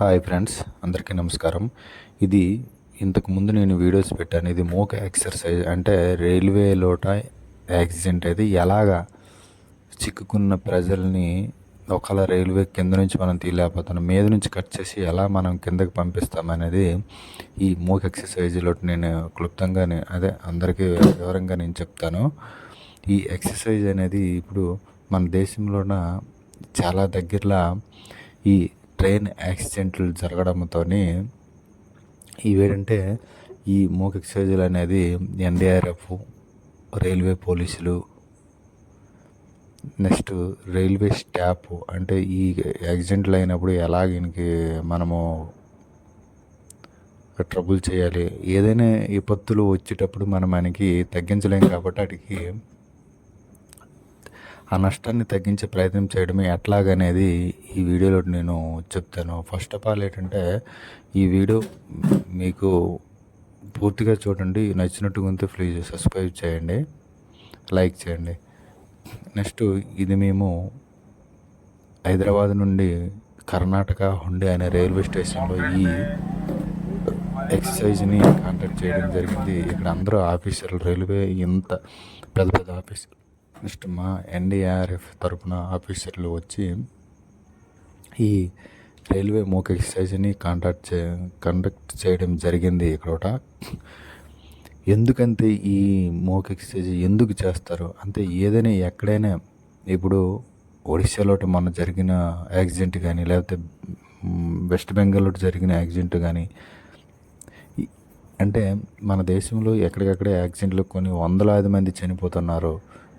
Hi friends అందరికీ నమస్కారం. ఇది ఇంతకు ముందు నేను వీడియోస్ పెట్టాను. ఇది మోక ఎక్సర్సైజ్ అంటే రైల్వే లోట యాక్సిడెంట్ అయితే ఎలాగా చిక్కుకున్న ప్రజల్ని ఒకవేళ రైల్వే కింద నుంచి మనం తీయలేకపోతున్నాం మీద నుంచి కట్ చేసి ఎలా మనం కిందకి పంపిస్తామనేది ఈ మోక్ ఎక్సర్సైజ్లో నేను క్లుప్తంగా అదే అందరికీ వివరంగా నేను చెప్తాను. ఈ ఎక్సర్సైజ్ అనేది ఇప్పుడు మన దేశంలోన చాలా దగ్గరలో ఈ ట్రైన్ యాక్సిడెంట్లు జరగడంతో ఇవేంటంటే ఈ మోక్ ఎక్సైజులు అనేది ఎన్డీఆర్ఎఫ్ రైల్వే పోలీసులు నెక్స్ట్ రైల్వే స్టాఫ్ అంటే ఈ యాక్సిడెంట్లు అయినప్పుడు ఎలా దీనికి మనము ట్రబుల్ చేయాలి? ఏదైనా విపత్తులు వచ్చేటప్పుడు మనం మనకి తగ్గించలేం కాబట్టి వాటికి ఆ నష్టాన్ని తగ్గించే ప్రయత్నం చేయడమే ఎట్లాగనేది ఈ వీడియోలో నేను చెప్తాను. ఫస్ట్ ఆఫ్ ఆల్ ఏంటంటే ఈ వీడియో మీకు పూర్తిగా చూడండి. నచ్చినట్టుగా ఉంటే ప్లీజ్ సబ్స్క్రైబ్ చేయండి. లైక్ చేయండి. నెక్స్ట్ ఇది మేము హైదరాబాద్ నుండి కర్ణాటక హుండే అనే రైల్వే స్టేషన్లో ఈ ఎక్సర్సైజ్ని కాంటాక్ట్ చేయడం జరిగింది. ఇక్కడ అందరూ ఆఫీసర్లు రైల్వే ఇంత పెద్ద పెద్ద ఆఫీసర్ నెక్స్ట్ మా ఎన్డీఆర్ఎఫ్ తరపున ఆఫీసర్లు వచ్చి ఈ రైల్వే మూక్ ఎక్సర్సైజ్ని కాంటాక్ట్ చే కండక్ట్ చేయడం జరిగింది ఇక్కడ ఎందుకంటే ఈ మోక్ ఎక్సర్సైజ్ ఎందుకు చేస్తారు? అంటే ఏదైనా ఎక్కడైనా ఇప్పుడు ఒడిశాలో మొన్న జరిగిన యాక్సిడెంట్ కానీ లేకపోతే వెస్ట్ బెంగాల్లో జరిగిన యాక్సిడెంట్ కానీ అంటే మన దేశంలో ఎక్కడికక్కడ యాక్సిడెంట్లు కొన్ని వందలాది మంది చనిపోతున్నారు.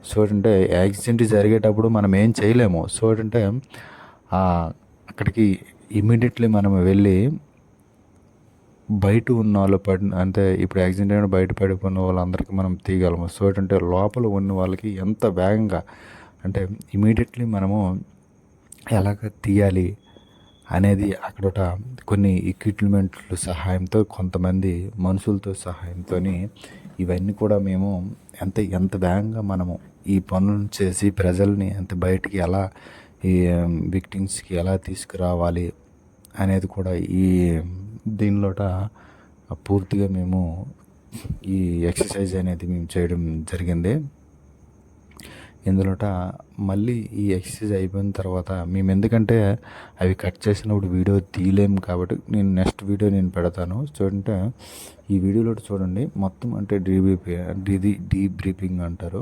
సో ఏంటంటే యాక్సిడెంట్ జరిగేటప్పుడు మనం ఏం చేయలేము. సో ఏంటంటే అక్కడికి ఇమీడియట్లీ మనం వెళ్ళి బయట ఉన్న వాళ్ళు పడి అంటే ఇప్పుడు యాక్సిడెంట్ అయిన బయట పడిపోయిన వాళ్ళందరికీ మనం తీయగలము. సో ఏంటంటే లోపల ఉన్న వాళ్ళకి ఎంత వేగంగా అంటే ఇమీడియట్లీ మనము ఎలాగ తీయాలి అనేది అక్కడ కొన్ని ఎక్విప్మెంట్ల సహాయంతో కొంతమంది మనుషులతో సహాయంతో ఇవన్నీ కూడా మేము ఎంత ఎంత వేగంగా మనము ఈ పనులను చేసి ప్రజల్ని అంత బయటికి ఎలా ఈ విక్టిమ్స్కి ఎలా తీసుకురావాలి అనేది కూడా ఈ దీనిలోట పూర్తిగా మేము ఈ ఎక్సర్సైజ్ అనేది మేము చేయడం జరిగింది. ఇందులోట మళ్ళీ ఈ ఎక్సర్సైజ్ అయిపోయిన తర్వాత మేము ఎందుకంటే అవి కట్ చేసినప్పుడు వీడియో తీయలేము కాబట్టి నేను నెక్స్ట్ వీడియో నేను పెడతాను. చూడంటే ఈ వీడియోలో చూడండి మొత్తం అంటే డీబీపీ ఇది డీ బ్రీపింగ్ అంటారు.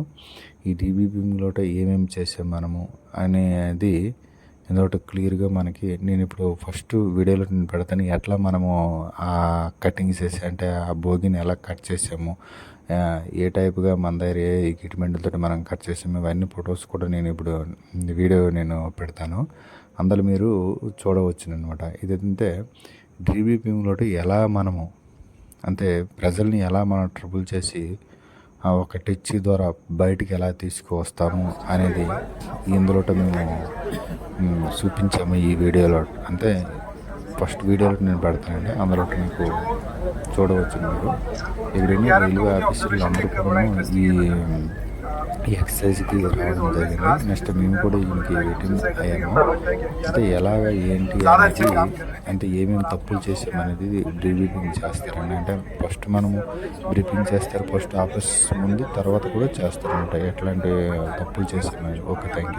ఈ డీబీపింగ్లోట ఏమేమి చేసాం మనము అనేది ఎందుకంటే క్లియర్గా మనకి నేను ఇప్పుడు ఫస్ట్ వీడియోలో నేను పెడతాను ఎట్లా మనము ఆ కటింగ్ చేసి అంటే ఆ భోగిని ఎలా కట్ చేసాము ఏ టైప్గా మన దగ్గర ఏ ఎక్విప్మెంట్లతో మనం కట్ చేసాము ఇవన్నీ ఫొటోస్ కూడా నేను ఇప్పుడు వీడియో నేను పెడతాను. అందులో మీరు చూడవచ్చు అనమాట ఇదంటే డీబీపీలో ఎలా మనము అంటే ప్రజల్ని ఎలా మనం ట్రబుల్ చేసి ఆ ఒక టెచ్ ద్వారా బయటికి ఎలా తీసుకువస్తాము అనేది ఇందులో మేము చూపించాము ఈ వీడియోలో. అంటే ఫస్ట్ వీడియోలో నేను పెడతానండి. అందులో మీకు చూడవచ్చు మీరు. ఇక్కడ రైల్వే ఆఫీసర్లు అందరూ కూడా ఈ ఈ ఎక్సర్సైజ్కి రావడం జరిగింది. నెక్స్ట్ మేము కూడా దీనికి రిటర్న్ అయ్యాము. అంటే ఎలాగ ఏంటి అనేది అంటే ఏమేమి తప్పులు చేసామనేది బ్రీఫింగ్ చేస్తారండి. అంటే ఫస్ట్ మనము బ్రీఫింగ్ చేస్తారు ఫస్ట్ ఆఫీస్ ముందు తర్వాత కూడా చేస్తారంట ఎట్లాంటి తప్పులు చేసామని ఓకే థ్యాంక్ యూ.